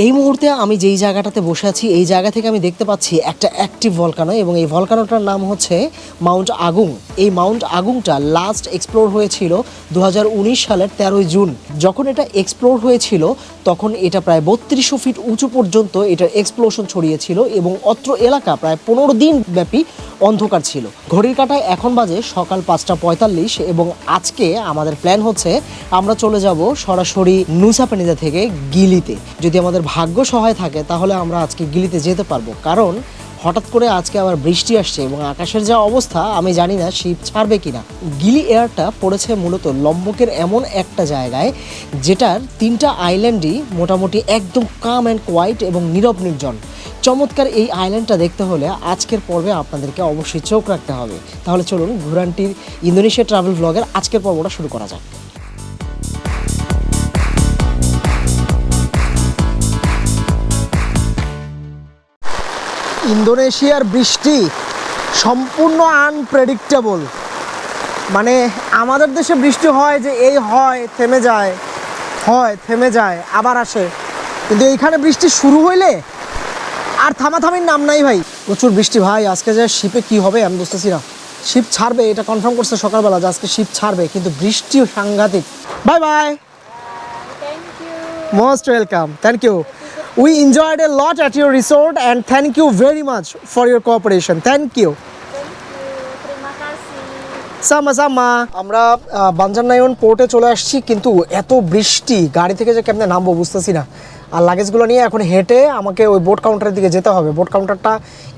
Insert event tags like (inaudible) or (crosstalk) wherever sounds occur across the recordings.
এই মুহূর্তে আমি যেই জায়গাটাতে বসে আছি, এই জায়গা থেকে আমি দেখতে পাচ্ছি একটা অ্যাক্টিভ ভলকানো এবং এই ভলকানোটার নাম হচ্ছে মাউন্ট আগুং এই মাউন্ট আগুংটা লাস্ট এক্সপ্লোর হয়েছিল দু হাজার উনিশ সালের তেরোই জুন। যখন এটা এক্সপ্লোর হয়েছিল, তখন এটা প্রায় বত্রিশশো ফিট উঁচু পর্যন্ত এটার এক্সপ্লোশন ছড়িয়েছিল এবং অত্র এলাকা প্রায় পনেরো দিন ব্যাপী অন্ধকার ছিল। ঘড়ির কাটায় এখন বাজে সকাল পাঁচটা পঁয়তাল্লিশ এবং আজকে আমাদের প্ল্যান হচ্ছে, আমরা চলে যাব সরাসরি নুসাপেনিদা থেকে গিলিতে। যদি আমাদের ভাগ্য সহায় থাকে, তাহলে আমরা আজকে গিলিতে যেতে পারব। কারণ হঠাৎ করে আজকে আবার বৃষ্টি আসছে এবং আকাশের যা অবস্থা, আমি জানি না শীত ছাড়বে কিনা। গিলি এয়ারটা পড়েছে মূলত লম্বকের এমন একটা জায়গায়, যেটার তিনটা আইল্যান্ডই মোটামুটি একদম কাম অ্যান্ড কোয়াইট এবং নীরব নির্জন। চমৎকার এই আইল্যান্ডটা দেখতে হলে আজকের পর্বে আপনাদেরকে অবশ্যই চোখ রাখতে হবে। তাহলে চলুন ঘুরানটির ইন্দোনেশিয়া ট্রাভেল ব্লগের আজকের পর্বটা শুরু করা যাক। ইন্দোনেশিয়ার বৃষ্টি সম্পূর্ণ আনপ্রেডিক্টেবল মানে আমাদের দেশে বৃষ্টি হয় যে এই হয় থেমে যায় হয় থেমে যায় আবার আসে। কিন্তু এইখানে বৃষ্টি শুরু হইলে আর থামাথামির নাম নাই ভাই। প্রচুর বৃষ্টি ভাই আজকে যে শিপে কি হবে আমি বুঝতেছি না। শিপ ছাড়বে এটা কনফার্ম করছে সকালবেলা যে আজকে শিপ ছাড়বে কিন্তু বৃষ্টিও সাংঘাতিক। Bye bye most welcome thank you we enjoyed a lot at your resort and thank you very much for your cooperation. Thank you. সামা সামা আমরা বাঞ্জারনায়ন পোর্টে চলে আসছি, কিন্তু এত বৃষ্টি, গাড়ি থেকে যে কেমনে নামবো বুঝতেছি না আর লাগেজগুলো নিয়ে এখন হেঁটে আমাকে ওই বোট কাউন্টারের দিকে যেতে হবে বোট কাউন্টারটা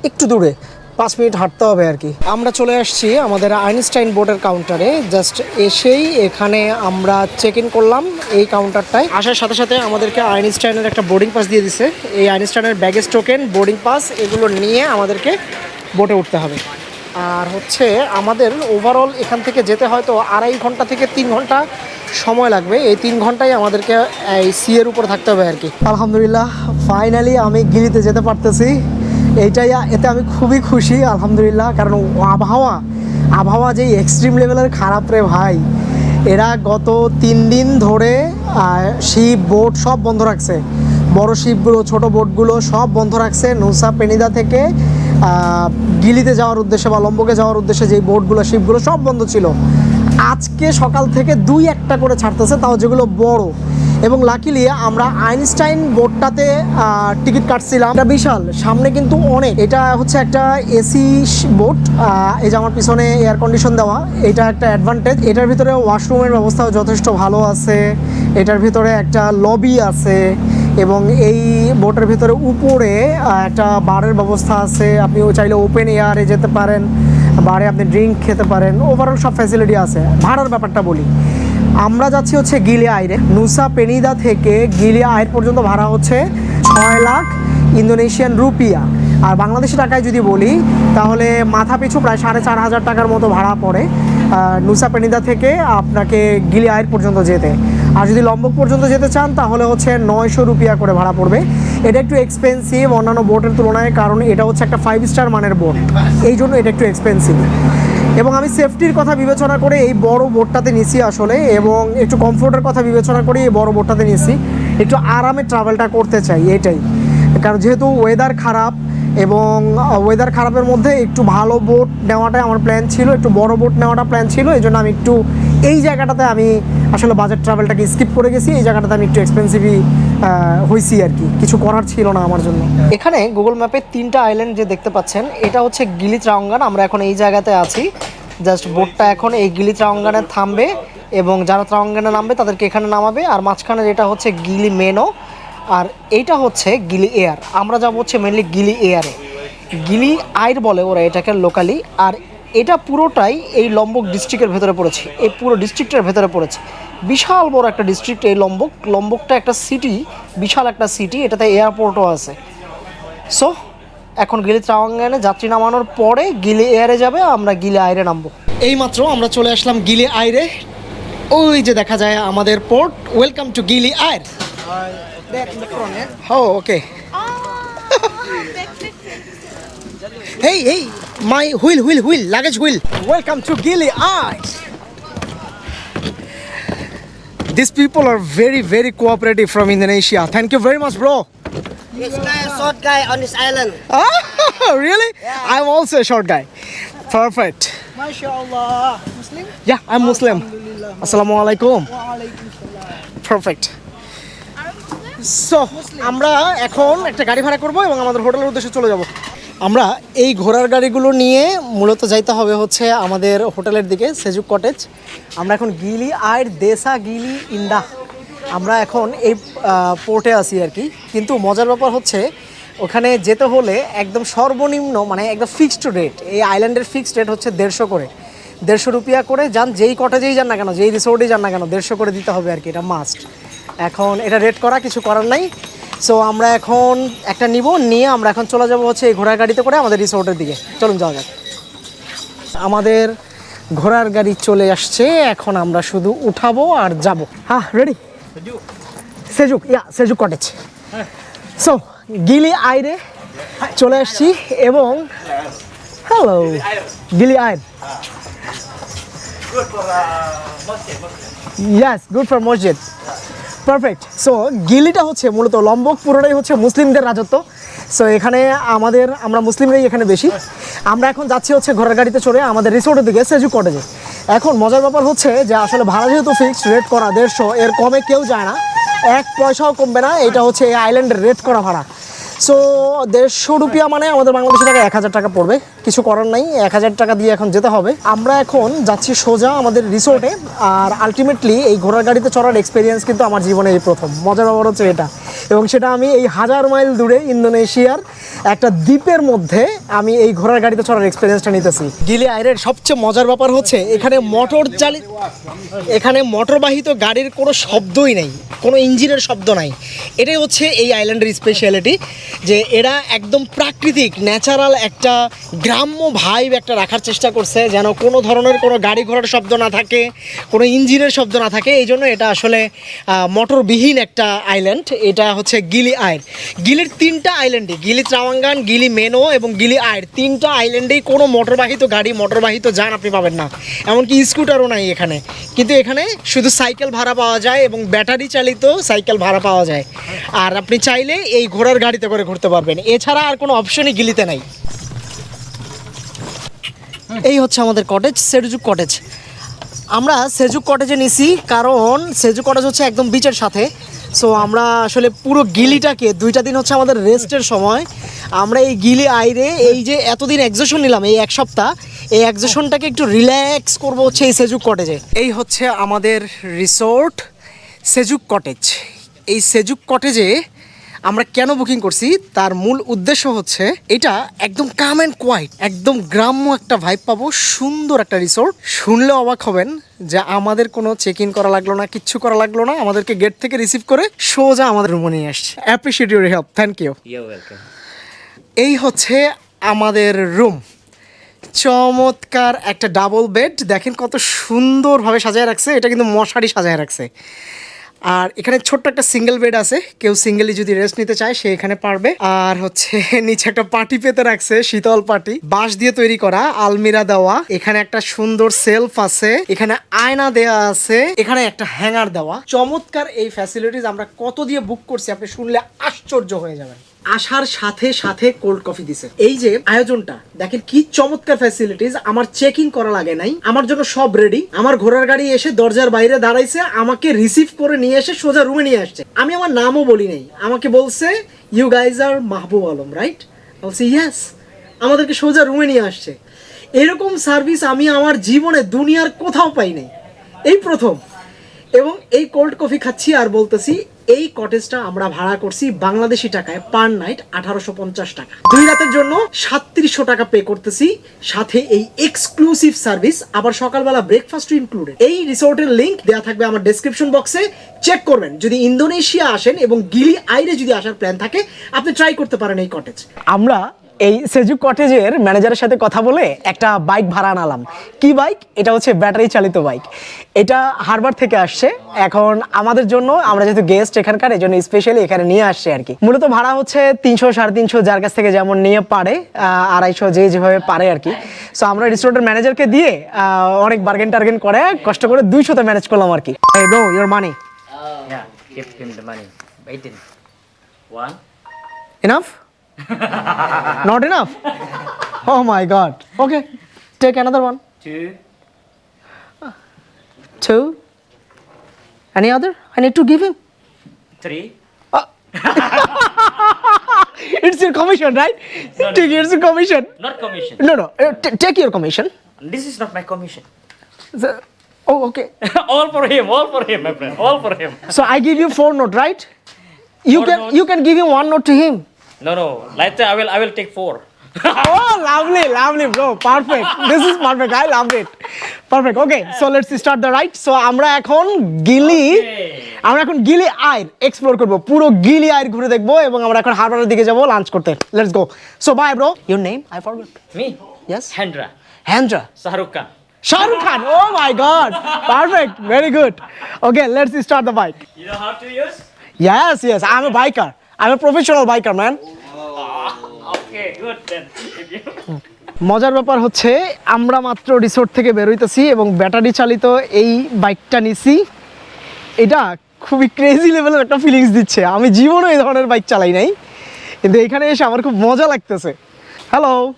একটু দূরে পাঁচ মিনিট হাঁটতে হবে আর কি। আমরা চলে আসছি আমাদের আইনস্টাইন বোর্ডের কাউন্টারে। জাস্ট এসেই এখানে আমরা চেক ইন করলাম এই কাউন্টারটায়। আসার সাথে সাথে আমাদেরকে আইনস্টাইনের একটা বোর্ডিং পাস দিয়ে দিছে। এই আইনস্টাইনের ব্যাগেজ টোকেন বোর্ডিং পাস এগুলো নিয়ে আমাদেরকে বোটে উঠতে হবে। আর হচ্ছে আমাদের ওভারঅল এখান থেকে যেতে হয়তো আড়াই ঘণ্টা থেকে তিন ঘণ্টা সময় লাগবে। এই তিন ঘন্টায় আমাদেরকে এই সি এর উপর থাকতে হবে আর কি। আলহামদুলিল্লাহ ফাইনালি আমি গিলিতে যেতে পারতেছি। এইটাই এতে আমি খুবই খুশি, আলহামদুলিল্লাহ। কারণ আবহাওয়া আবহাওয়া যেই এক্সট্রিম লেভেলের খারাপ রে ভাই। এরা গত তিন দিন ধরে শিপ বোট সব বন্ধ রাখছে। বড় শিপগুলো ছোট বোটগুলো সব বন্ধ রাখছে। নৌসা পেনিদা থেকে গিলিতে যাওয়ার উদ্দেশ্যে বা লম্বকে যাওয়ার উদ্দেশ্যে যেই বোটগুলো শিপগুলো সব বন্ধ ছিল। আজকে সকাল থেকে দুই একটা করে ছাড়তেছে, তাও যেগুলো বড়। এবং লাকিলি আমরা আইনস্টাইন বোটটাতে টিকিট কাটছিলাম। এটা বিশাল, সামনে কিন্তু অনেক। এটা হচ্ছে একটা এসি বোট এই যে আমার পিছনে এয়ার কন্ডিশন দেওয়া, এটা একটা অ্যাডভান্টেজ এটার ভিতরে ওয়াশরুমের ব্যবস্থাও যথেষ্ট ভালো আছে। এটার ভিতরে একটা লবি আছে এবং এই বোটের ভিতরে উপরে একটা বারের ব্যবস্থা আছে। আপনি চাইলে ওপেন এয়ারে যেতে পারেন, বারে আপনি ড্রিঙ্ক খেতে পারেন। ওভারঅল সব ফ্যাসিলিটি আছে। ভাড়ার ব্যাপারটা বলি। আমরা যাচ্ছি হচ্ছে গিলে আইরে। নুসা পেনিদা থেকে গিলে আয়ের পর্যন্ত ভাড়া হচ্ছে ছয় লাখ ইন্দোনেশিয়ান রুপিয়া। আর বাংলাদেশি টাকায় যদি বলি, তাহলে মাথা পিছু প্রায় সাড়ে চার হাজার টাকার মতো ভাড়া পড়ে নুসা পেনিদা থেকে আপনাকে গিলি আয়ের পর্যন্ত যেতে। আর যদি লম্বক পর্যন্ত যেতে চান, তাহলে হচ্ছে নয়শো রুপিয়া করে ভাড়া পড়বে। এটা একটু এক্সপেন্সিভ অন্যান্য বোটের তুলনায়, কারণ এটা হচ্ছে একটা ফাইভ স্টার মানের বোট এই জন্য এটা একটু এক্সপেন্সিভ এবং আমি সেফটির কথা বিবেচনা করে এই বড় বোটটাতে নিছি আসলে এবং একটু কমফোর্টের কথা বিবেচনা করে এই বড় বোটটাতে নিছি। একটু আরামে ট্রাভেলটা করতে চাই, এটাই। কারণ যেহেতু ওয়েদার খারাপ এবং ওয়েদার খারাপের মধ্যে একটু ভালো বোট নেওয়াটাই আমার প্ল্যান ছিল, একটু বড় বোট নেওয়াটা প্ল্যান ছিল এই জন্য আমি একটু এই জায়গাটাতে আমি আসলে বাজেট ট্রাভেলটাকে স্কিপ করে গেছি, এই জায়গাটাতে আমি একটু এক্সপেন্সিভই হয়েছি আর কি। কিছু করার ছিল না আমার জন্য। এখানে গুগল ম্যাপে তিনটা আইল্যান্ড যে দেখতে পাচ্ছেন, এটা হচ্ছে গিলি ত্রাঙ্গান আমরা এখন এই জায়গাতে আছি। জাস্ট বোটটা এখন এই গিলি ত্রাঙ্গানে থামবে এবং যারা ত্রাঙ্গানে নামবে তাদেরকে এখানে নামাবে। আর মাঝখানে যেটা হচ্ছে গিলি মেনো, আর এইটা হচ্ছে গিলি এয়ার। আমরা যাব হচ্ছে মেনলি গিলি এয়ারে। গিলি আইর বলে ওরা এটাকে লোকালি আর এটা পুরোটাই এই লম্বক ডিস্ট্রিক্টের ভেতরে পড়েছে। এই পুরো ডিস্ট্রিক্টের ভেতরে পড়েছে। বিশাল বড় একটা ডিস্ট্রিক্ট এই লম্বক। লম্বকটা একটা সিটি বিশাল একটা সিটি এটাতে এয়ারপোর্টও আছে। সো এখন গিলি ত্রাওয়াঙ্গানে যাত্রী নামানোর পরে গিলি এয়ারে যাবে আমরা গিলি আইরে নামবো। এইমাত্র আমরা চলে আসলাম গিলি আইরে ওই যে দেখা যায় আমাদের পোর্ট ওয়েলকাম টু গিলি আইর ও okay Hey, hey, my wheel, wheel, wheel, luggage wheel. Welcome to Gili Art. These people are very, very cooperative from Indonesia. Thank you very much, bro. This guy is short guy on this island. Ah, really? Yeah. I'm also a short guy. Perfect. MashaAllah. Muslim? Yeah, I'm Muslim. Assalamu alaikum. Perfect. So আমরা এখন একটা গাড়ি ভাড়া করব এবং আমাদের হোটেলের উদ্দেশ্যে চলে যাব আমরা এই ঘোড়ার গাড়িগুলো নিয়ে মূলত যাইতে হবে হচ্ছে আমাদের হোটেলের দিকে সেজুক কটেজ আমরা এখন গিলি আয়ের দেশা গিলি ইন্ডা আমরা এখন এই পোর্টে আছি আর কি। কিন্তু মজার ব্যাপার হচ্ছে, ওখানে যেতে হলে একদম সর্বনিম্ন মানে একদম ফিক্সড রেট এই আইল্যান্ডের ফিক্সড রেট হচ্ছে দেড়শো করে। দেড়শো রুপিয়া করে যান, যেই কটেজেই যান না কেন, যেই রিসোর্টেই যান না কেন, দেড়শো করে দিতে হবে আর কি, এটা মাস্ট এখন এটা রেট করা কিছু করার নাই। সো আমরা এখন একটা নিব নিয়ে আমরা এখন চলে যাব হচ্ছে এই ঘোড়ার গাড়িতে করে আমাদের রিসোর্টের দিকে। চলুন যাওয়া যাক। আমাদের ঘোড়ার গাড়ি চলে আসছে এখন আমরা শুধু উঠাবো আর যাব। হ্যাঁ ready Sejuk. Yeah Sejuk cottage so Gili আইরে চলে আসছি এবং hello Gili Air yes good for মসজিদ। পারফেক্ট সো গিলিটা হচ্ছে মূলত লম্বক, পুরোটাই হচ্ছে মুসলিমদের রাজত্ব। সো এখানে আমাদের, আমরা মুসলিমরাই এখানে বেশি। আমরা এখন যাচ্ছি হচ্ছে ঘোড়ার গাড়িতে চড়ে আমাদের রিসোর্টের দিকে, সেজু কটেজে। এখন মজার ব্যাপার হচ্ছে যে আসলে ভাড়া যেহেতু ফিক্সড রেট করা দেড়শো, এর কমে কেউ যায় না। এক পয়সাও কমবে না, এটা হচ্ছে এই আইল্যান্ডের রেট করা ভাড়া। সো দেড়শো রুপিয়া মানে আমাদের বাংলাদেশি টাকা এক হাজার টাকা পড়বে। কিছু করার নাই, এক হাজার টাকা দিয়ে এখন যেতে হবে। আমরা এখন যাচ্ছি সোজা আমাদের রিসোর্টে, আর আলটিমেটলি এই ঘোড়ার গাড়িতে চড়ার এক্সপিরিয়েন্স কিন্তু আমার জীবনে এই প্রথম। মজার ব্যাপার হচ্ছে এটা। এবং সেটা আমি এই হাজার মাইল দূরে ইন্দোনেশিয়ার একটা দ্বীপের মধ্যে আমি এই ঘোড়ার গাড়িতে চড়ার এক্সপিরিয়েন্সটা নিতেছি। গিলি আইরের সবচেয়ে মজার ব্যাপার হচ্ছে, এখানে মোটর চালিত এখানে মোটরবাহিত গাড়ির কোনো শব্দই নেই, কোনো ইঞ্জিনের শব্দ নাই। এটাই হচ্ছে এই আইল্যান্ডের স্পেশালিটি যে এরা একদম প্রাকৃতিক ন্যাচারাল একটা, গ্রাম্য ভাইব একটা রাখার চেষ্টা করছে, যেন কোনো ধরনের কোনো গাড়ি ঘোড়ার শব্দ না থাকে, কোনো ইঞ্জিনের শব্দ না থাকে। এই জন্য এটা আসলে মোটরবিহীন একটা আইল্যান্ড এটা হচ্ছে গিলি আয়ের গিলির তিনটা আইল্যান্ডই গিলি ত্রাওয়াঙ্গান গিলি মেনো এবং গিলি আয়ের তিনটা আইল্যান্ডেই কোনো মোটরবাহিত গাড়ি মোটরবাহিত যান আপনি পাবেন না। এমনকি স্কুটারও নাই এখানে। কিন্তু এখানে শুধু সাইকেল ভাড়া পাওয়া যায় এবং ব্যাটারি চালিত সাইকেল ভাড়া পাওয়া যায়। আর আপনি চাইলে এই ঘোড়ার গাড়িতে করে ঘুরতে পারবেন। এছাড়া আর কোনো অপশনই গিলিতে নাই। এই হচ্ছে আমাদের কটেজ সেরজুক কটেজ আমরা সেজুক কটেজে নিছি কারণ সেজুক কটেজ হচ্ছে একদম বিচের সাথে। সো আমরা আসলে পুরো গিলিটাকে, দুইটা দিন হচ্ছে আমাদের রেস্টের সময়, আমরা এই গিলি আইরে এই যে এতদিন এক্সেশন নিলাম, এই এক সপ্তাহ, এই এক্সেশনটাকে একটু রিল্যাক্স করব হচ্ছে এই সেজুক কটেজে এই হচ্ছে আমাদের রিসোর্ট সেজুক কটেজ এই সেজুক কটেজে আমরা কেন বুকিং করছি? তার মূল উদ্দেশ্য হচ্ছে এটা একদম কাম অ্যান্ড কোয়াইট একদম গ্রাম্য একটা ভাইব পাবো সুন্দর একটা রিসোর্ট শুনলে অবাক হবেন যে আমাদের কোনো চেক ইন করা লাগল না কিচ্ছু করা লাগল না আমাদেরকে গেট থেকে রিসিভ করে সোজা আমাদের রুমে নিয়ে আসছে। Appreciate your help thank you এই হচ্ছে আমাদের রুম চমৎকার একটা ডাবল বেড দেখেন কত সুন্দরভাবে সাজায় রাখছে এটা কিন্তু মশারি সাজায় রাখছে। আর এখানে ছোট্ট একটা সিঙ্গেল বেড আছে। কেউ সিঙ্গেলি যদি রেস্ট নিতে চায়, সে এখানে পারবে। আর হচ্ছে, (laughs) নিচে একটা পাটি পেতে রাখছে, শীতল পাটি। বাঁশ দিয়ে তৈরি করা, আলমিরা দেওয়া। এখানে একটা সুন্দর সেলফ আছে। এখানে আয়না দেওয়া আছে। এখানে একটা হ্যাঙ্গার দেওয়া। চমৎকার এই ফ্যাসিলিটিস আমরা কত দিয়ে বুক করছি, আপনি শুনলে আশ্চর্য হয়ে যাবেন। আসার সাথে সাথে কোল্ড কফি দিছে। এই যে আয়োজনটা, দেখেন কি চমৎকার ফ্যাসিলিটিস আমার চেক ইন করা লাগে নাই, আমার জন্য সব রেডি আমার ঘোড়ার গাড়ি এসে দরজার বাইরে দাঁড়াইছে, আমাকে রিসিভ করে নিয়ে এসে সোজা রুমে নিয়ে আসছে। আমি আমার নামও বলি নাই, আমাকে বলছে ইউ গাইজ আর মাহবুব আলম রাইট বলছি ইয়েস আমাদেরকে সোজা রুমে নিয়ে আসছে। এরকম সার্ভিস আমি আমার জীবনে দুনিয়ার কোথাও পাই নাই। এই প্রথম। এবং এই কোল্ড কফি খাচ্ছি আর বলতেছি এই কটেজটা আমরা ভাড়া করছি বাংলাদেশি টাকায় পার নাইট আঠারোশো পঞ্চাশ টাকা। দুই রাতের জন্য সাতত্রিশশো টাকা পে করতেছি, সাথে এই এক্সক্লুসিভ সার্ভিস আবার সকালবেলা ব্রেকফাস্ট ইনক্লুডেড এই রিসোর্টের লিঙ্ক দেওয়া থাকবে আমার ডেসক্রিপশন বক্সে চেক করবেন, যদি ইন্দোনেশিয়া আসেন এবং গিলি আইরে যদি আসার প্ল্যান থাকে, আপনি ট্রাই করতে পারেন এই কটেজ আমরা এই সেজু কটেজের ম্যানেজারের সাথে কথা বলে একটা বাইক ভাড়া আনালাম কি বাইক? এটা হচ্ছে ব্যাটারি চালিত বাইক। এটা হারবার থেকে আসছে। এখন আমাদের জন্য আমরা যেহেতু গেস্ট এখানকার এই জন্য স্পেশালি এখানে নিয়ে আসছে আর কি। মূলত ভাড়া হচ্ছে তিনশো সাড়ে তিনশো যার কাছ থেকে যেমন নিয়ে পারে আড়াইশো যে যেভাবে পারে আর কি। সো আমরা রিসোর্টের ম্যানেজারকে দিয়ে আহ, অনেক বার্গেন টার্গেন করে কষ্ট করে দুইশোতে ম্যানেজ করলাম আর কি। Bro your money Yeah, give him the money. Waiting. One, Enough? (laughs) Not enough? Oh my god. Okay. Take another one. Two. Two. Any other? I need to give him. Three. (laughs) It's your commission, right? Take it's your commission. Not commission. No, no. uh, t- take your commission. This is not my commission. Oh, okay. (laughs) all for him. All for him, my friend. All for him. So I give you four note, right? You Four can notes. you can give him one note to him. No, no. Later, I will. I will take four. oh, lovely, lovely, bro. Perfect. This is perfect. I love it. Perfect. Okay, so let's start the right. So আমরা এখন গিলি আমরা এখন গিলি আইর explore করব পুরো গিলি আইর ঘুরে দেখব এবং আমরা এখন হারবারের দিকে যাব লাঞ্চ করতে let's go so bye bro your name I forgot Me. Yes. Hendra. Hendra Shahrukh Khan. Shahrukh Khan oh my god perfect very good okay let's start the bike You know how to use? Yes, yes, I'm a biker. I'm a professional biker, man. Okay, good then. If you- মজার ব্যাপার হচ্ছে আমরা মাত্র resort থেকে বেরোইতেছি এবং battery চালিত এই বাইকটা নিছি। এটা খুবই ক্রেজি লেভেলের একটা ফিলিংস দিচ্ছে। আমি জীবনে এই ধরনের বাইক চালাই নাই। কিন্তু এখানে এসে আমার খুব মজা লাগতেছে। হ্যালো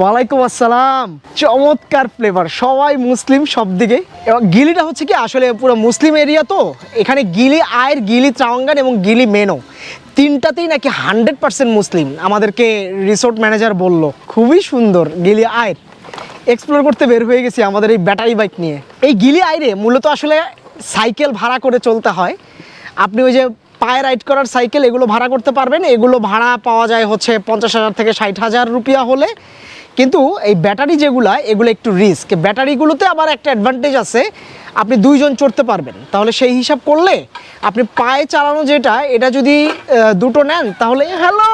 ওয়ালাইকুম আসসালাম। চমৎকার ফ্লেভার সবাই মুসলিম সব দিকে এবং গিলিটা হচ্ছে কি, আসলে পুরো মুসলিম এরিয়া তো, এখানে গিলি আয়ের, গিলি ত্রাওয়াঙ্গান এবং গিলি মেনো। তিনটাতেই নাকি হান্ড্রেড পার্সেন্ট মুসলিম, আমাদেরকে রিসোর্ট ম্যানেজার বলল। খুবই সুন্দর গিলি আয়ের। এক্সপ্লোর করতে বের হয়ে গেছি আমাদের এই ব্যাটারি বাইক নিয়ে। এই গিলি আইরে মূলত আসলে সাইকেল ভাড়া করে চলতে হয়। আপনি ওই যে পায়ে রাইড করার সাইকেল এগুলো ভাড়া করতে পারবেন। এগুলো ভাড়া পাওয়া যায় হচ্ছে পঞ্চাশ হাজার থেকে ষাট হাজার রুপিয়া হলে। কিন্তু এই ব্যাটারি যেগুলো, এগুলো একটু রিস্ক ব্যাটারিগুলোতে আবার একটা অ্যাডভান্টেজ আছে, আপনি দুইজন চড়তে পারবেন। তাহলে সেই হিসাব করলে আপনি পায়ে চালানো যেটা, এটা যদি দুটো নেন, তাহলে হ্যালো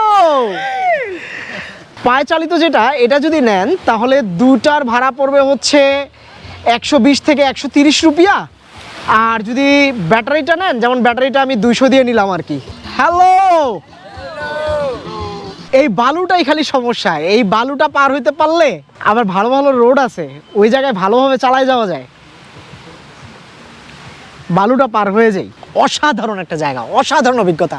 পায়ে চালিত যেটা, এটা যদি নেন, তাহলে দুটার ভাড়া পড়বে হচ্ছে একশো বিশ থেকে একশো রুপিয়া। আর যদি ব্যাটারিটা নেন, যেমন ব্যাটারিটা আমি দুইশো দিয়ে নিলাম আর কি। হ্যালো এই বালুটাই খালি সমস্যা। এই বালুটা পার হইতে পারলে আবার ভালো ভালো রোড আছে, ওই জায়গায় ভালোভাবে চালায় যাওয়া যায়। বালুটা পার হয়ে যাই অসাধারণ একটা জায়গা, অসাধারণ অভিজ্ঞতা।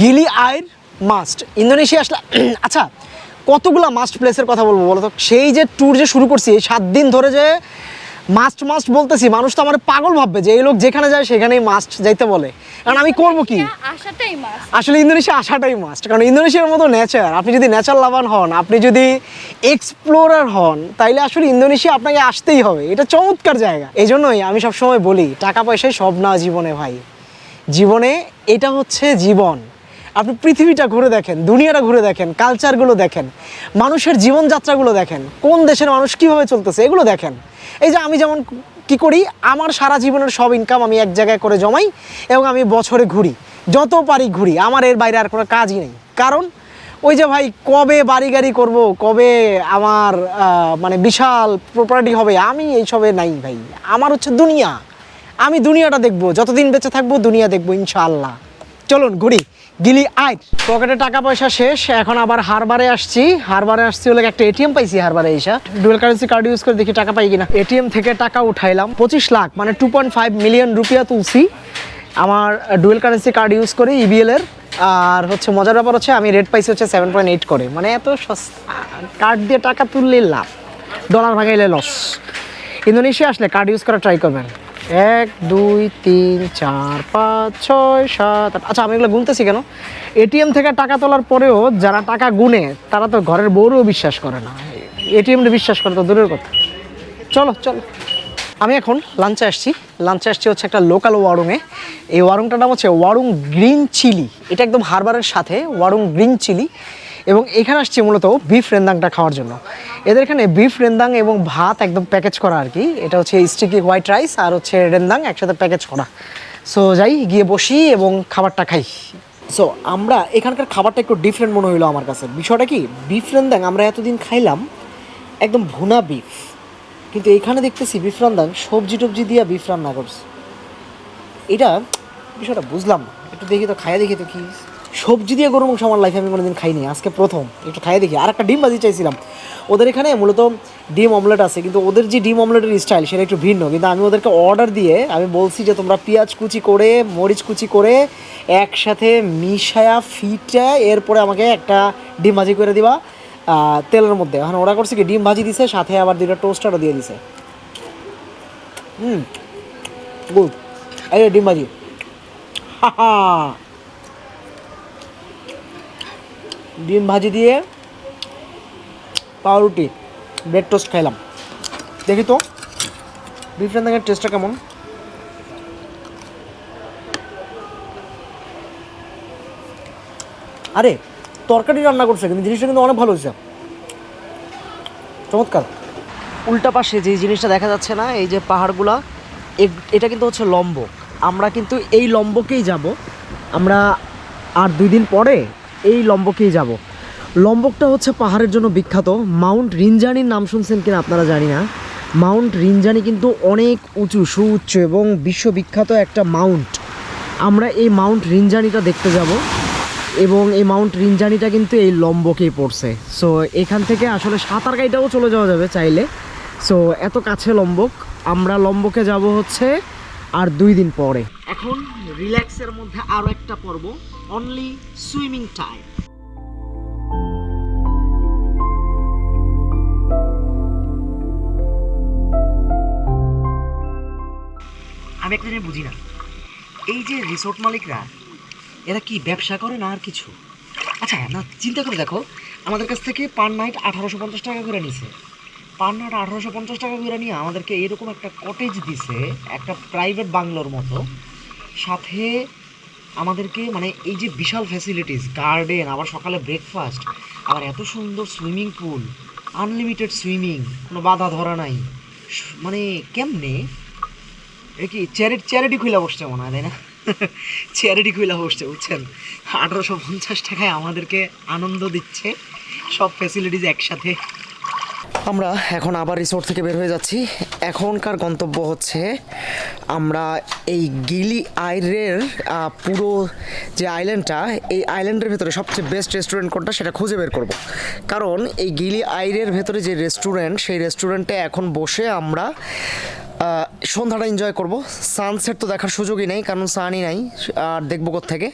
গিলি আইর মাস্ট। ইন্দোনেশিয়া আসলে (clears throat) আচ্ছা কতগুলা মাস্ট প্লেসের কথা বলব বলো তো? সেই যে ট্যুর যে শুরু করছি সাত দিন ধরে যে মাস্ট মাস্ট বলতেছি। মানুষ তো আমার পাগল ভাববে যে এই লোক যেখানে যায় সেখানেই মাস্ট যাইতে বলে। কারণ আমি করব কি? আসলে ইন্দোনেশিয়া আসাটাই মাস্ট কারণ ইন্দোনেশিয়ার মতো নেচার আপনি যদি নেচার লাভান হন আপনি যদি এক্সপ্লোরার হন তাইলে আসলে ইন্দোনেশিয়া আপনাকে আসতেই হবে। এটা চমৎকার জায়গা। এই জন্যই আমি সবসময় বলি টাকা পয়সায় সব না জীবনে ভাই। জীবনে এটা হচ্ছে জীবন। আপনি পৃথিবীটা ঘুরে দেখেন, দুনিয়াটা ঘুরে দেখেন কালচারগুলো দেখেন, মানুষের জীবনযাত্রাগুলো দেখেন, কোন দেশের মানুষ কীভাবে চলতেছে এগুলো দেখেন। এই যে আমি যেমন কি করি, আমার সারা জীবনের সব ইনকাম আমি এক জায়গায় করে জমাই এবং আমি বছরে ঘুরি, যত পারি ঘুরি, আমার এর বাইরে আর কোনো কাজই নেই। কারণ ওই যে ভাই, কবে বাড়ি গাড়ি করব, কবে আমার মানে বিশাল প্রপার্টি হবে, আমি এইসবে নাই ভাই। আমার হচ্ছে দুনিয়া। আমি দুনিয়াটা দেখব, যতদিন বেঁচে থাকব দুনিয়া দেখব ইনশাআল্লাহ। চলুন, ঘুরি। গিলি আয় পকেটে টাকা পয়সা শেষ, এখন আবার হারবারে আসছি। হারবারে আসছি হলে একটা এটিএম পাইছি হারবারে এসা। ডুয়েল কারেন্সি কার্ড ইউজ করে দেখি টাকা পাই কিনা। এটিএম থেকে টাকা উঠাইলাম পঁচিশ লাখ মানে two point five million rupiah তুলছি। আমার ডুয়েল কারেন্সি কার্ড ইউজ করে ইবিএল এর। আর হচ্ছে মজার ব্যাপার হচ্ছে আমি রেট পাইছি হচ্ছে সেভেন পয়েন্ট এইট করে। মানে এত কার্ড দিয়ে টাকা তুললে লাভ ডলার ভাগাইলে লস ইন্দোনেশিয়া আসলে কার্ড ইউজ করা ট্রাই করবেন। এক, দুই, তিন, চার, পাঁচ, ছয়, সাত, আট। আচ্ছা আমি এগুলো গুনতেছি কেন? এটিএম থেকে টাকা তোলার পরেও যারা টাকা গুনে, তারা তো ঘরের বউরও বিশ্বাস করে না। এটিএমটা বিশ্বাস করে তো দূরের কথা। চলো চলো। আমি এখন লাঞ্চে আসছি। লাঞ্চে আসছি হচ্ছে একটা লোকাল ওয়ারুংয়ে এই ওয়ারুংটার নাম হচ্ছে ওয়ারুং গ্রিন চিলি। এটা একদম হারবারের সাথে ওয়ারুং গ্রিন চিলি। এবং এখানে আসছি মূলত বিফ রেন্দাংটা খাওয়ার জন্য। এদের এখানে বিফ রেন্দাং এবং ভাত একদম প্যাকেজ করা আর কি। এটা হচ্ছে স্টিকি হোয়াইট রাইস আর হচ্ছে রেন্দাং একসাথে প্যাকেজ করা। সো যাই, গিয়ে বসি এবং খাবারটা খাই। সো আমরা এখানকার খাবারটা একটু ডিফারেন্ট মনে হইল আমার কাছে। বিষয়টা কি? বিফ রেন্দাং আমরা এতদিন খাইলাম, একদম ভুনা বিফ কিন্তু এখানে দেখতেছি বিফ রান্দাং সবজি টবজি দিয়া বিফ রান্না করছে। এটা বিষয়টা বুঝলাম একটু দেখি তো, খাইয়া দেখি তো কি সবজি দিয়ে গরু মাংস আমার লাইফে আমি কোনোদিন খাইনি, আজকে প্রথম। একটু খাইয়ে দেখি। আর একটা ডিম ভাজি চাইছিলাম। ওদের এখানে মূলত ডিম অমলেট আছে, কিন্তু ওদের যে ডিম অমলেটের স্টাইল সেটা একটু ভিন্ন। কিন্তু আমি ওদেরকে অর্ডার দিয়ে আমি বলছি যে, তোমরা পেঁয়াজ কুচি করে, মরিচ কুচি করে একসাথে মিশায়া ফিটা এরপরে আমাকে একটা ডিম ভাজি করে দিবা তেলের মধ্যে। এখন ওরা করছে কি, ডিম ভাজি দিছে, সাথে আবার দুইটা টোস্টারও দিয়ে দিছে। হুম গুড এই ডিম ভাজি। হা হা। ডিম ভাজি দিয়ে পাউরুটি ব্রেড টোস্ট খাইলাম। দেখি তো ডিফারেন্ট দেখেন টেস্টটা কেমন? আরে, তরকারি রান্না করছে কিন্তু, জিনিসটা কিন্তু অনেক ভালো হয়েছে। চমৎকার। উল্টা পাশে যে জিনিসটা দেখা যাচ্ছে না, এই যে পাহাড়গুলা এটা কিন্তু হচ্ছে লম্ব। আমরা কিন্তু এই লম্বকেই যাব। আমরা আর দুই দিন পরে এই লম্বকেই যাব। লম্বকটা হচ্ছে পাহাড়ের জন্য বিখ্যাত। মাউন্ট রিনজানির নাম শুনছেন কিনা আপনারা জানি না। মাউন্ট রিনজানি কিন্তু অনেক উঁচু, সুউচ্চ এবং বিশ্ববিখ্যাত একটা মাউন্ট। আমরা এই মাউন্ট রিনজানিটা দেখতে যাব এবং এই মাউন্ট রিনজানিটা কিন্তু এই লম্বকেই পড়ছে। সো এখান থেকে আসলে সাঁতার গাইটাও চলে যাওয়া যাবে চাইলে। সো এত কাছে লম্বক, আমরা লম্বকে যাব হচ্ছে আর দুই দিন পরে। এখন রিল্যাক্সের মধ্যে আরও একটা পর্ব। অনলি সুইমিং টাইম আমি একটা জিনিস বুঝি না এই যে রিসোর্ট মালিকরা, এরা কি ব্যবসা করে না আর কিছু? আচ্ছা না, চিন্তা করে দেখো, আমাদের কাছ থেকে পার নাইট আঠারোশো পঞ্চাশ টাকা করে নিছে। পার নাইট আঠারোশো পঞ্চাশ টাকা করে নিয়ে আমাদেরকে এরকম একটা কটেজ দিছে, একটা প্রাইভেট বাংলোর মতো। সাথে আমাদেরকে মানে এই যে বিশাল ফ্যাসিলিটিস গার্ডেন আবার সকালে ব্রেকফাস্ট আবার এত সুন্দর সুইমিং পুল আনলিমিটেড সুইমিং কোনো বাধা ধরা নাই। মানে কেমনে? এ কি চ্যারিটি চ্যারিটি খুলে বসছে মনে হয়, তাই না? (laughs) চ্যারিটি খুলে বসছে, বুঝছেন? আঠারোশো পঞ্চাশ টাকায় আমাদেরকে আনন্দ দিচ্ছে, সব ফ্যাসিলিটিস একসাথে। আমরা এখন আবার রিসোর্ট থেকে বের হয়ে যাচ্ছি। এখনকার গন্তব্য হচ্ছে আমরা এই গিলি আইরের পুরো যে আইল্যান্ডটা এই আইল্যান্ডের ভেতরে সবচেয়ে বেস্ট রেস্টুরেন্ট কোনটা সেটা খুঁজে বের করব। কারণ এই গিলি আইরের ভেতরে যে রেস্টুরেন্ট সেই রেস্টুরেন্টে এখন বসে আমরা সন্ধ্যাটা এনজয় করব। সানসেট তো দেখার সুযোগই নেই, কারণ সানই নাই, আর দেখব থেকে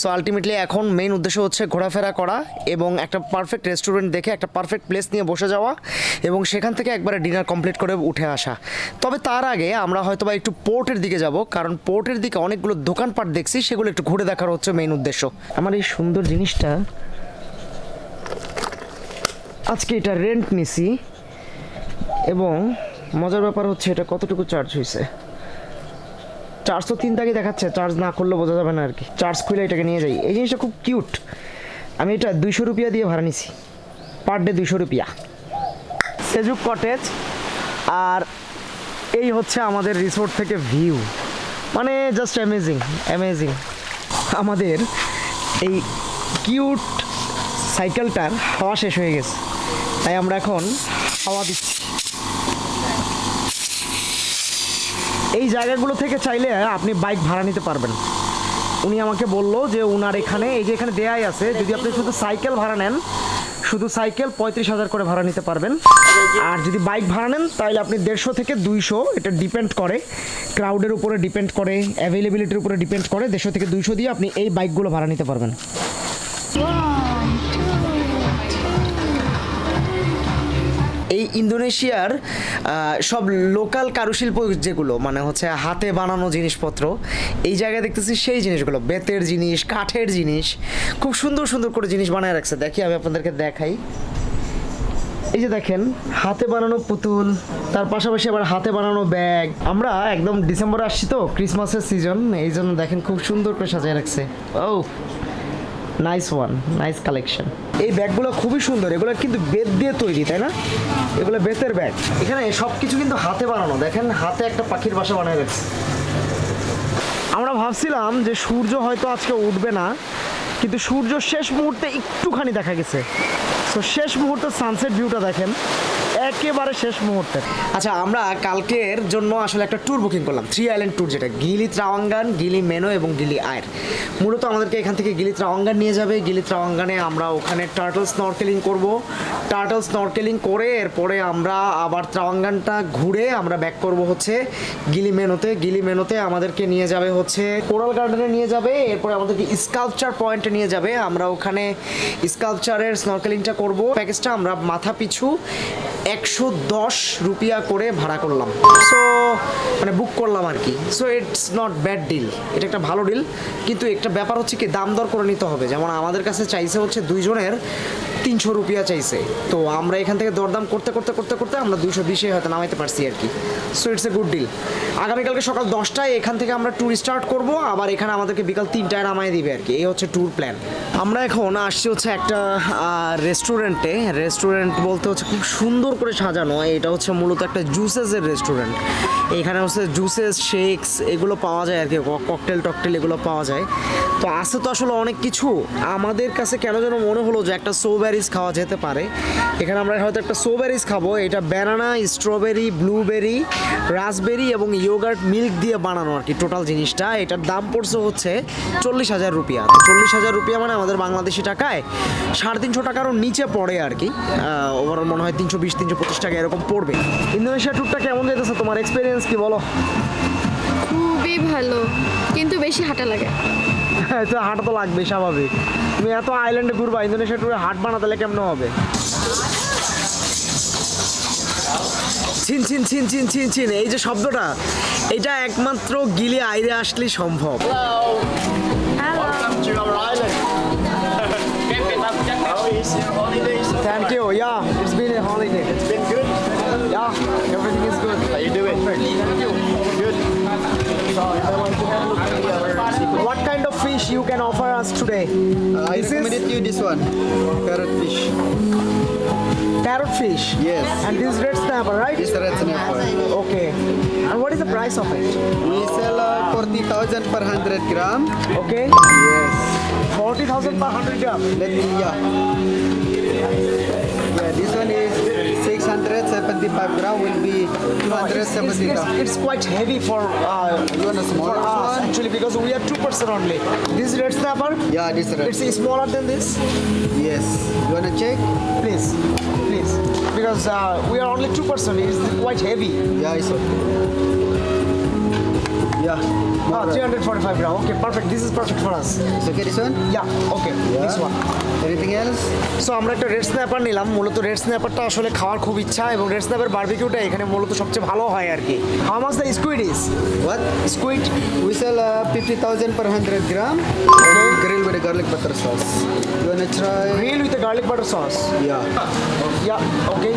সো আলটিমেটলি এখন মেইন উদ্দেশ্য হচ্ছে ঘোরাফেরা করা এবং একটা পারফেক্ট রেস্টুরেন্ট দেখে একটা পারফেক্ট প্লেস নিয়ে বসে যাওয়া এবং সেখান থেকে একবারে ডিনার কমপ্লিট করে উঠে আসা। তবে তার আগে আমরা হয়তো বা একটু পোর্টের দিকে যাব, কারণ পোর্টের দিকে অনেকগুলো দোকানপাট দেখছি, সেগুলো একটু ঘুরে দেখার হচ্ছে মেইন উদ্দেশ্য। আমার এই সুন্দর জিনিসটা, আজকে এটা রেন্ট নিছি এবং মজার ব্যাপার হচ্ছে এটা কতটুকু চার্জ হয়েছে চার্জ তো তিন তাকে দেখাচ্ছে? চার্জ না করলে বোঝা যাবে না আর কি চার্জ খুলে এটাকে নিয়ে যাই। এই জিনিসটা খুব কিউট আমি এটা দুইশো রুপিয়া দিয়ে ভাড়া নিছি। পার ডে দুইশো রুপিয়া। সেজুক কটেজ আর এই হচ্ছে আমাদের রিসোর্ট থেকে ভিউ মানে জাস্ট অ্যামেজিং অ্যামেজিং আমাদের এই কিউট সাইকেলটার হাওয়া শেষ হয়ে গেছে। তাই আমরা এখন হাওয়া দিচ্ছি। এই জায়গাগুলো থেকে চাইলে আপনি বাইক ভাড়া নিতে পারবেন। উনি আমাকে বলল যে উনার এখানে, এই যে এখানে দেয়াই আছে, যদি আপনি শুধু সাইকেল ভাড়া নেন, শুধু সাইকেল পঁয়ত্রিশ হাজার করে ভাড়া নিতে পারবেন। আর যদি বাইক ভাড়া নেন, তাহলে আপনি দেড়শো থেকে দুইশো, এটা ডিপেন্ড করে। ক্রাউডের উপরে ডিপেন্ড করে অ্যাভেলেবিলিটির উপরে ডিপেন্ড করে, দেড়শো থেকে দুইশো দিয়ে আপনি এই বাইকগুলো ভাড়া নিতে পারবেন। এই ইন্দোনেশিয়ার সব লোকাল কারুশিল্প যেগুলো মানে হচ্ছে হাতে বানানো জিনিসপত্র, এই জায়গায় দেখতেছি সেই জিনিসগুলো, বেতের জিনিস, কাঠের জিনিস, খুব সুন্দর সুন্দর করে জিনিস বানায় রাখছে। দেখি আমি আপনাদেরকে দেখাই। এই যে দেখেন, হাতে বানানো পুতুল, তার পাশাপাশি আবার হাতে বানানো ব্যাগ। আমরা একদম ডিসেম্বরে আসছি তো, ক্রিসমাসের সিজন, এই জন্য দেখেন খুব সুন্দর করে সাজিয়ে রাখছে। Oh nice one nice collection এই ব্যাগগুলো খুবই সুন্দর। এগুলো কিন্তু বেত দিয়ে তৈরি, তাই না? এগুলো বেতের ব্যাগ। এখানে সব কিছু কিন্তু হাতে বানানো। দেখেন, হাতে একটা পাখির বাসা বানায় রাখছে। আমরা ভাবছিলাম যে সূর্য হয়তো আজকে উঠবে না, কিন্তু সূর্য শেষ মুহূর্তে একটুখানি দেখা গেছে। তো শেষ মুহূর্তে সানসেট ভিউটা দেখেন। একেবারে শেষ মুহূর্তে। আচ্ছা আমরা কালকের জন্য আসলে একটা ট্যুর বুকিং করলাম থ্রি আইল্যান্ড ট্যুর যেটা, গিলি ত্রাওয়াঙ্গান, গিলি মেনো এবং গিলি আয়ের। মূলত আমাদেরকে এখান থেকে গিলি ত্রাওয়াঙ্গান নিয়ে যাবে। গিলি ত্রাওয়াঙ্গানে আমরা ওখানে টার্টল স্নরকেলিং করব। টার্টল স্নরকেলিং করে এরপরে আমরা আবার ত্রাওয়াঙ্গানটা ঘুরে আমরা ব্যাক করব হচ্ছে গিলি মেনোতে। গিলি মেনোতে আমাদেরকে নিয়ে যাবে হচ্ছে কোরাল গার্ডেনে নিয়ে যাবে। এরপরে আমাদেরকে স্কাল্পচার পয়েন্টে নিয়ে যাবে। আমরা ওখানে স্কাল্পচারের স্নরকেলিংটা করব। প্যাকেজটা আমরা মাথা পিছু একশো দশ রুপিয়া করে ভাড়া করলাম। সো মানে বুক করলাম আর কি। So it's not bad deal এটা একটা ভালো ডিল কিন্তু একটা ব্যাপার হচ্ছে কি দাম দর করে নিতে হবে। যেমন আমাদের কাছে চাইছে হচ্ছে দুইজনের তিনশো রুপিয়া চাইছে। তো আমরা এখান থেকে দরদাম করতে করতে করতে করতে আমরা দুশো বিশে হয়তো নামাইতে পারছি আর কি। So it's a good deal আগামীকালকে সকাল দশটায় এখান থেকে আমরা ট্যুর স্টার্ট করব, আবার এখানে আমাদেরকে বিকাল তিনটায় নামাই দিবে আর কি। এই হচ্ছে ট্যুর প্ল্যান আমরা এখন আসছি হচ্ছে একটা রেস্টুরেন্টে রেস্টুরেন্ট বলতে হচ্ছে খুব সুন্দর করে সাজানো। এটা হচ্ছে মূলত একটা জুসেসের রেস্টুরেন্ট এখানে হচ্ছে জুসেস শেকস এগুলো পাওয়া যায় আর কি। ককটেল টকটেল এগুলো পাওয়া যায়। তো আছে তো আসলে অনেক কিছু। আমাদের কাছে কেন যেন মনে হলো যে একটা সোব্যারিজ খাওয়া যেতে পারে। এখানে আমরা হয়তো একটা সোব্যারিজ খাব। এটা ব্যানানা স্ট্রবেরি ব্লুবেরি রাসবেরি এবং ইয়োগার্ট মিল্ক দিয়ে বানানো আর কি টোটাল জিনিসটা। এটার দাম পড়ছে হচ্ছে চল্লিশ হাজার রুপিয়া। তো চল্লিশ হাজার রুপিয়া মানে আমাদের বাংলাদেশি টাকায় সাড়ে তিনশো টাকারও নিচে পড়ে আর কি। ওভারঅল মনে হয় তিনশো বিশ, তিনশো পঁচিশ টাকা এরকম পড়বে। ইন্দোনেশিয়া ট্যুরটা কেমন যেতেছে তোমার? এক্সপিরিয়েন্স কি বলো? খুবই ভালো। কিন্তু বেশি হাঁটা লাগে। (laughs) তো হাট তো লাগবে স্বাভাবিক। তুমি এত আইল্যান্ডে ঘুরবা ইন্দোনেশিয়া ট্যুরে হাট বানাতে তাহলে কেমন হবে? ছিন ছিন ছিন ছিন ছিন ছিন এই যে শব্দটা এটা একমাত্র গিলে আইরে আসলেই সম্ভব। Thank you yeah it's been a holiday it's been good yeah everything is good how you doing thank you good What kind of fish you can offer us today? I This is- you this one, carrot fish. Carrot fish. Yes. And this red snapper, right? This red snapper. Okay. And what is the price of it? We sell uh, 40,000 per 100 gram. Okay. Yes. Forty thousand per hundred gram. Let me. Yeah, 675 gram will be It's, it's, 270 it's, gram. it's quite heavy for uh, You want a for us one? actually because we are two person only. This red snapper. Yeah, this red. It's smaller than this. Yes. You want to check? Please, please, because uh, we are only two person. It's quite heavy. Yeah, it's okay. Yeah. Ah, 345 gram. Okay, perfect. This is perfect for us. It's okay this one? Yeah. Okay. Yeah. This one. Anything else? সো আমরা একটা red snapper নিলাম মূলত red স্ন্যাপারটা আসলে খাওয়ার খুব ইচ্ছা এবং রেড স্ন্যাপার বারবিকিউটা এখানে মূলত সবচেয়ে ভালো হয় আর কি how much the squid is What? Squid We sell uh, 50,000 per 100 gram. And grill with a garlic butter sauce. You want to try? Real with garlic butter sauce Yeah. Yeah okay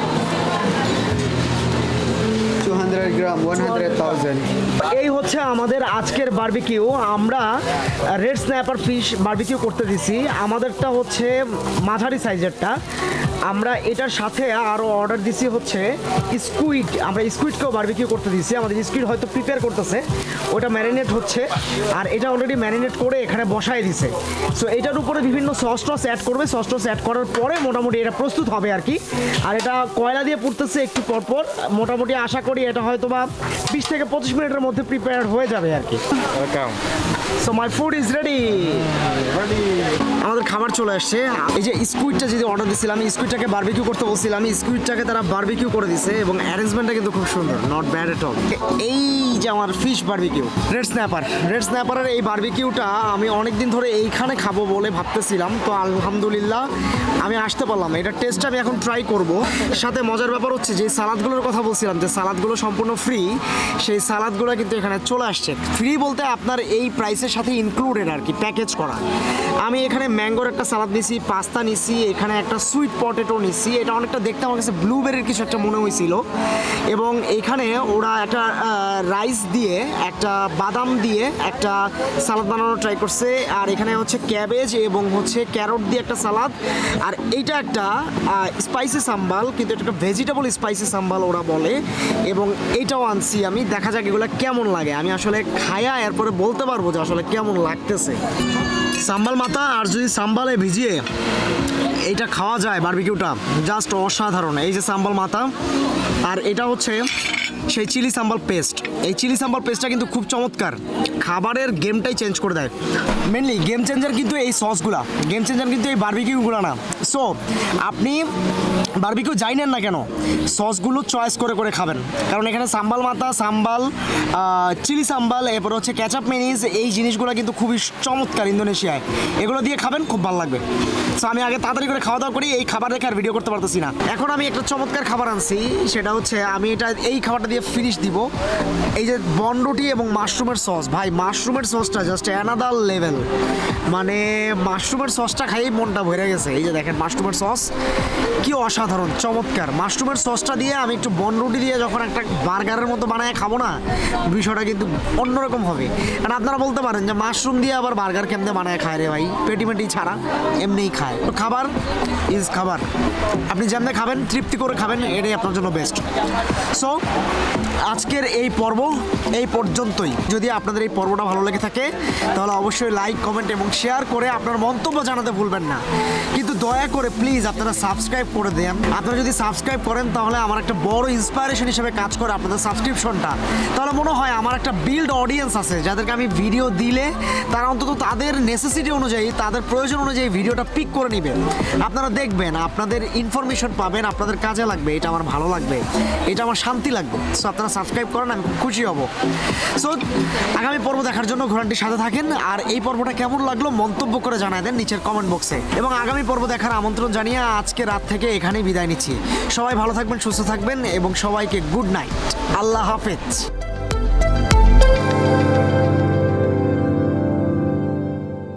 200 gram 100,000. এই হচ্ছে আমাদের আজকের barbecue আমরা red snapper fish barbecue করতে দিছি। আমাদেরটা হচ্ছে মাঝারি সাইজেরটা আমরা এটার সাথে আরও অর্ডার দিছি হচ্ছে স্কুইড আমরা স্কুইডকেও বারবিকিউ করতে দিছি আমাদের স্কুইড হয়তো প্রিপেয়ার করতেছে। ওটা ম্যারিনেট হচ্ছে। আর এটা অলরেডি ম্যারিনেট করে এখানে বসায় দিছে। সো এটার উপরে বিভিন্ন সস টস অ্যাড করবে। সস টস অ্যাড করার পরে মোটামুটি এটা প্রস্তুত হবে আর কি। আর এটা কয়লা দিয়ে পুড়তেছে একটু পরপর মোটামুটি আশা করি এটা হয়তো বা বিশ থেকে পঁচিশ মিনিটের মধ্যে প্রিপেয়ার হয়ে যাবে আর কি। So my food is ready আমাদের খাবার চলে আসছে। এই যে স্কুইডটা যদি অর্ডার দিছিলাম স্কুইডটাকে বারবিকিউ করতে বলছিলাম স্কুইডটাকে তারা বারবিকিউ করে দিছে এবং অ্যারেঞ্জমেন্টটা কিন্তু খুব সুন্দর নট ব্যাড এট অল এই যে আমার fish barbecue red snapper red স্ন্যাপারের এই বারবিকিউটা আমি অনেক দিন ধরে এইখানে খাব বলে ভাবতেছিলাম, তো আলহামদুলিল্লাহ আমি আসতে পারলাম এটা টেস্ট আমি এখন ট্রাই করব। সাথে মজার ব্যাপার হচ্ছে যে সালাদগুলোর কথা বলছিলাম, যে সালাদগুলো সম্পূর্ণ ফ্রি সেই সালাদগুলো কিন্তু এখানে চলে আসছে। ফ্রি বলতে আপনার এই প্রাইসের সাথে ইনক্লুডেড আর কি প্যাকেজ করা। আমি এখানে ম্যাঙ্গোর একটা সালাদ নিছি, পাস্তা নিছি, এখানে একটা সুইট পটেটো নিছি। এটা অনেকটা দেখতে আমার কাছে ব্লুবেরির কিছু একটা মনে হয়েছিল। এবং এখানে ওরা একটা রাইস দিয়ে, একটা বাদাম দিয়ে একটা সালাদ বানানো ট্রাই করছে। আর এখানে হচ্ছে ক্যাবেজ এবং হচ্ছে ক্যারট দিয়ে একটা সালাদ। আর এইটা একটা স্পাইসি সাম্বাল কিন্তু এটা একটা ভেজিটেবল স্পাইসি সাম্বাল ওরা বলে। এবং এইটাও আনছি আমি, দেখা যাক এগুলো কেমন লাগে। আমি আসলে খায়া এরপরে বলতে পারব যে আসলে কেমন লাগতেছে। সাম্বাল মাথা আর যদি সাম্বালে ভিজিয়ে এইটা খাওয়া যায় বারবিকিউটা, জাস্ট অসাধারণ। এই যে সাম্বাল মাথা, আর এটা হচ্ছে সেই চিলি সাম্বাল পেস্ট। এই চিলি সাম্বাল পেস্টটা কিন্তু খুব চমৎকার। খাবারের গেমটাই চেঞ্জ করে দেয়। মেনলি গেম চেঞ্জার কিন্তু এই সসগুলা গেম চেঞ্জার কিন্তু এই বারবিকিউগুলো না। সো আপনি বার্বিকিউ যাই নেন না কেন? সসগুলো চয়েস করে করে খাবেন। কারণ এখানে সাম্বাল মাথা, সাম্বাল চিলি সাম্বাল, এরপর হচ্ছে ক্যাচাপ মেনিস এই জিনিসগুলো কিন্তু খুবই চমৎকার ইন্দোনেশিয়ায়। এগুলো দিয়ে খাবেন, খুব ভালো লাগবে। সো আমি আগে তাড়াতাড়ি করে খাওয়া দাওয়া করি, এই খাবার দেখে আর ভিডিও করতে পারতেছি না। এখন আমি একটা চমৎকার খাবার আনছি, সেটা হচ্ছে আমি এটা, এই খাবারটা দিয়ে ফিনিশ দিব। এই যে বনরুটি এবং মাশরুমের সস ভাই, মাশরুমের সসটা জাস্ট অ্যানাদার লেভেল মানে মাশরুমের সসটা খাইয়েই মনটা ভরে গেছে। এই যে দেখেন মাশরুমের সস কি অসাধারণ, চমৎকার। মাশরুমের সসটা দিয়ে আমি একটু বনরুটি দিয়ে যখন একটা বার্গারের মতো বানায় খাব না, বিষয়টা কিন্তু অন্যরকম হবে। কারণ আপনারা বলতে পারেন যে মাশরুম দিয়ে আবার বার্গার কেমনে বানায় খায় রে ভাই? পেটিমেটি ছাড়া এমনিই খায়। তো খাবার ইজ খাবার। আপনি যেমনি খাবেন, তৃপ্তি করে খাবেন, এটাই আপনার জন্য বেস্ট সো আজকের এই পর্ব এই পর্যন্তই। যদি আপনাদের এই পর্বটা ভালো লেগে থাকে, তাহলে অবশ্যই লাইক কমেন্ট এবং শেয়ার করে আপনার মন্তব্য জানাতে ভুলবেন না। কিন্তু দয়া করে প্লিজ আপনারা সাবস্ক্রাইব করে দেন। আপনারা যদি সাবস্ক্রাইব করেন, তাহলে আমার একটা বড় ইন্সপায়ারেশন হিসেবে কাজ করে আপনাদের সাবস্ক্রিপশনটা তাহলে মনে হয় আমার একটা বিল্ড অডিয়েন্স আছে, যাদেরকে আমি ভিডিও দিলে তারা অন্তত তাদের নেসেসিটি অনুযায়ী, তাদের প্রয়োজন অনুযায়ী ভিডিওটা পিক করে নেবেন আপনারা দেখবেন, আপনাদের ইনফরমেশন পাবেন, আপনাদের কাজে লাগবে, এটা আমার ভালো লাগবে, এটা আমার শান্তি লাগবে। সো আপনারা সাবস্ক্রাইব করেন, আমি খুব খুশি হব। সো, আগামী পর্ব দেখার জন্য ঘোরানটির সাথে থাকেন। আর এই পর্বটা কেমন লাগল মন্তব্য করে জানায় দেন নিচের কমেন্ট বক্সে এবং আগামী পর্ব দেখার আমন্ত্রণ জানিয়ে আজকে রাত থেকে এখানেই বিদায় নিচ্ছি। সবাই ভালো থাকবেন, সুস্থ থাকবেন এবং সবাইকে গুড নাইট আল্লাহ হাফেজ।